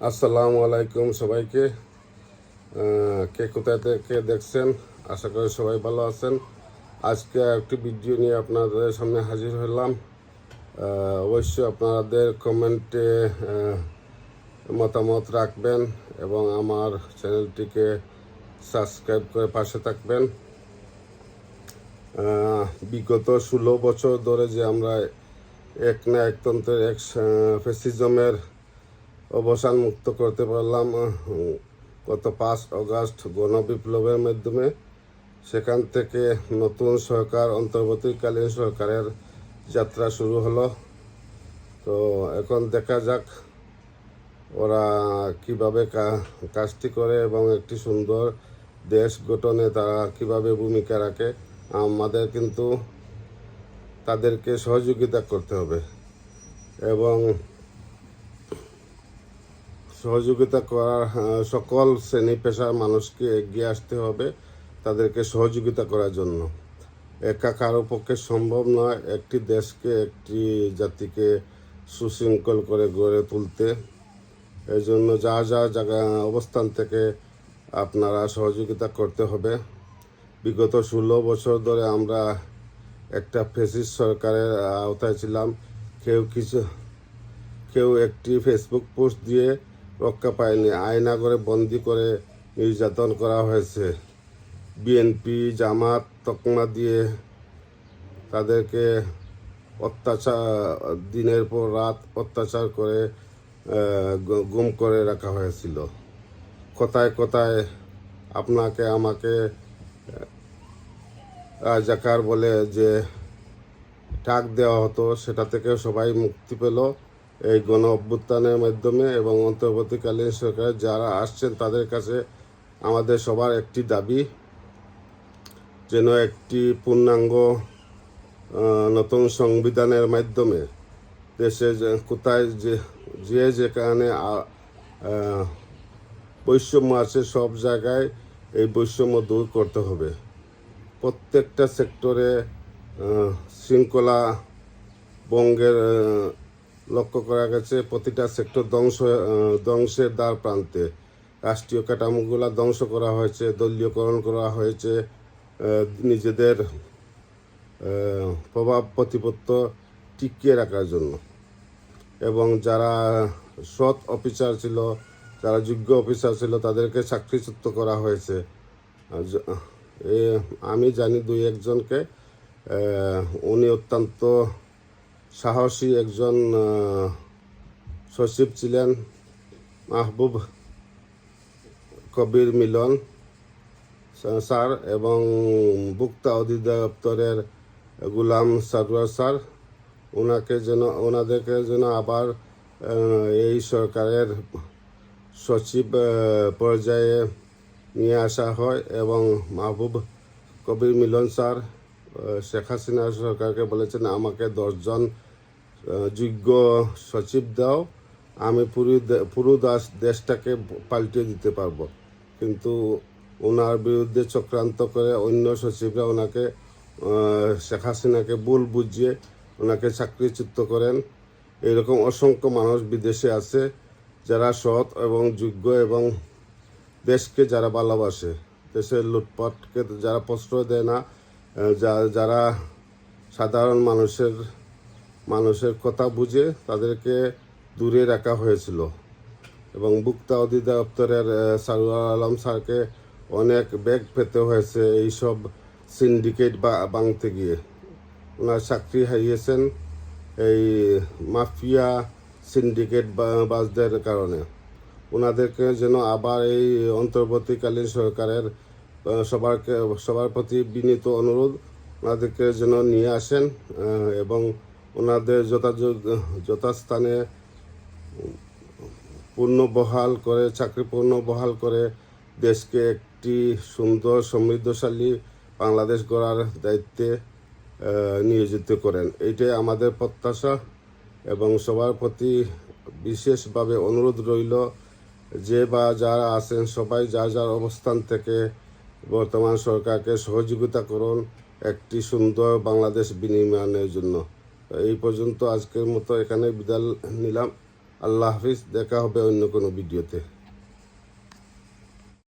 আসসালামু আলাইকুম সবাইকে। কে কোথায় থেকে দেখছেন? আশা করি সবাই ভালো আছেন। আজকে একটি ভিডিও নিয়ে আপনাদের সামনে হাজির হলাম। অবশ্যই আপনাদের কমেন্টে মতামত রাখবেন এবং আমার চ্যানেলটিকে সাবস্ক্রাইব করে পাশে থাকবেন। বিগত ষোলো বছর ধরে যে আমরা এক না একতন্ত্রের এক ফেসিজমের অবসান মুক্ত করতে পারলাম গত পাঁচ অগাস্ট গণবিপ্লবের মাধ্যমে। সেখান থেকে নতুন সরকার, অন্তর্বর্তীকালীন সরকারের যাত্রা শুরু হলো। তো এখন দেখা যাক ওরা কীভাবে কাজটি করে এবং একটি সুন্দর দেশ গঠনে তারা কীভাবে ভূমিকা রাখে। আমাদের কিন্তু তাদেরকে সহযোগিতা করতে হবে এবং সহযোগিতা করার সকল শ্রেণি পেশার মানুষকে এগিয়ে আসতে হবে তাদেরকে সহযোগিতা করার জন্য। একা কারও পক্ষে সম্ভব নয় একটি দেশকে, একটি জাতিকে সুশৃঙ্খল করে গড়ে তুলতে। এই জন্য যা যা জায়গা, অবস্থান থেকে আপনারা সহযোগিতা করতে হবে। বিগত ষোলো বছর ধরে আমরা একটা ফেসিস সরকারের আওতায় ছিলাম। কেউ কিছু, কেউ একটি ফেসবুক পোস্ট দিয়ে রক্ষা পায়নি। আয়না করে বন্দি করে নির্যাতন করা হয়েছে। বিএনপি, জামাত, তকমা দিয়ে তাদেরকে অত্যাচার, দিনের পর রাত অত্যাচার করে গুম করে রাখা হয়েছিল। কোথায় কোথায় আপনাকে আমাকে রাজাকার বলে যে টাক দেওয়া হতো, সেটা থেকে সবাই মুক্তি পেল। এই গণ অভ্যুত্থানের মাধ্যমে এবং অন্তর্বর্তীকালীন সরকার যারা আসছেন তাদের কাছে আমাদের সবার একটি দাবি, যেন একটি পূর্ণাঙ্গ নতুন সংবিধানের মাধ্যমে দেশে কোথায় যে যে যেখানে বৈষম্য আছে সব জায়গায় এই বৈষম্য দূর করতে হবে। প্রত্যেকটা সেক্টরে শৃঙ্খলা বঙ্গের লক্ষ্য করা গেছে প্রতিটা সেক্টর ধ্বংস ধ্বংসের দ্বার প্রান্তে। রাষ্ট্রীয় কাঠামোগুলো ধ্বংস করা হয়েছে, দলীয়করণ করা হয়েছে নিজেদের প্রভাব প্রতিপত্ত টিকিয়ে রাখার জন্য। এবং যারা সৎ অফিসার ছিল, যারা যোগ্য অফিসার ছিল, তাদেরকে চাকরিচ্যুত করা হয়েছে। আমি জানি দুই একজনকে উনি অত্যন্ত সাহসী একজন সচিব ছিলেন মাহবুব কবির মিলন স্যার- এবং ভোক্তা অধিদপ্তরের গুলাম সারোয়ার স্যার। ওনাকে যেন ওনাদেরকে যেন আবার এই সরকারের সচিব পর্যায়ে নিয়ে আসা হয় এবং মাহবুব কবির মিলন স্যার শেখ হাসিনা সরকারকে বলেছেন, আমাকে দশজন যোগ্য সচিব দাও, আমি পুরো পুরো দাস দেশটাকে পাল্টিয়ে দিতে পারব। কিন্তু ওনার বিরুদ্ধে চক্রান্ত করে অন্য সচিবরা ওনাকে শেখ হাসিনাকে ভুল বুঝিয়ে ওনাকে চাকরিচ্যুত করেন। এরকম অসংখ্য মানুষ বিদেশে আছে যারা সৎ এবং যোগ্য এবং দেশকে যারা ভালোবাসে। দেশের লুটপাটকে যারা প্রশ্রয় দেয় না যারা সাধারণ মানুষের মানুষের কথা বুঝে তাদেরকে দূরে রাখা হয়েছিল। এবং ভোক্তা অধিদপ্তরের সারুয়ার আলম স্যারকে অনেক ব্যাগ পেতে হয়েছে এইসব সিন্ডিকেট বা ভাঙতে গিয়ে। ওনার চাকরি হারিয়েছেন এই মাফিয়া সিন্ডিকেট বাসদের কারণে। ওনাদেরকে যেন আবার এই অন্তর্বর্তীকালীন সরকারের সবারকে সবার প্রতি বিনীত অনুরোধ, ওনাদেরকে যেন নিয়ে আসেন এবং ওনাদের যথাযোগ যথাস্থানে পূর্ণ বহাল করে, চাকরি পূর্ণ বহাল করে দেশকে একটি সুন্দর, সমৃদ্ধশালী বাংলাদেশ গড়ার দায়িত্বে নিয়োজিত করেন। এইটাই আমাদের প্রত্যাশা এবং সবার প্রতি বিশেষভাবে অনুরোধ রইল যে বা যারা আছেন সবাই যার যার অবস্থান থেকে বর্তমান সরকারকে সহযোগিতা করুন একটি সুন্দর বাংলাদেশ বিনির্মাণের জন্য। এই পর্যন্ত আজকের মতো এখানে বিদায় নিলাম। আল্লাহ হাফিজ দেখা হবে অন্য কোনো ভিডিওতে।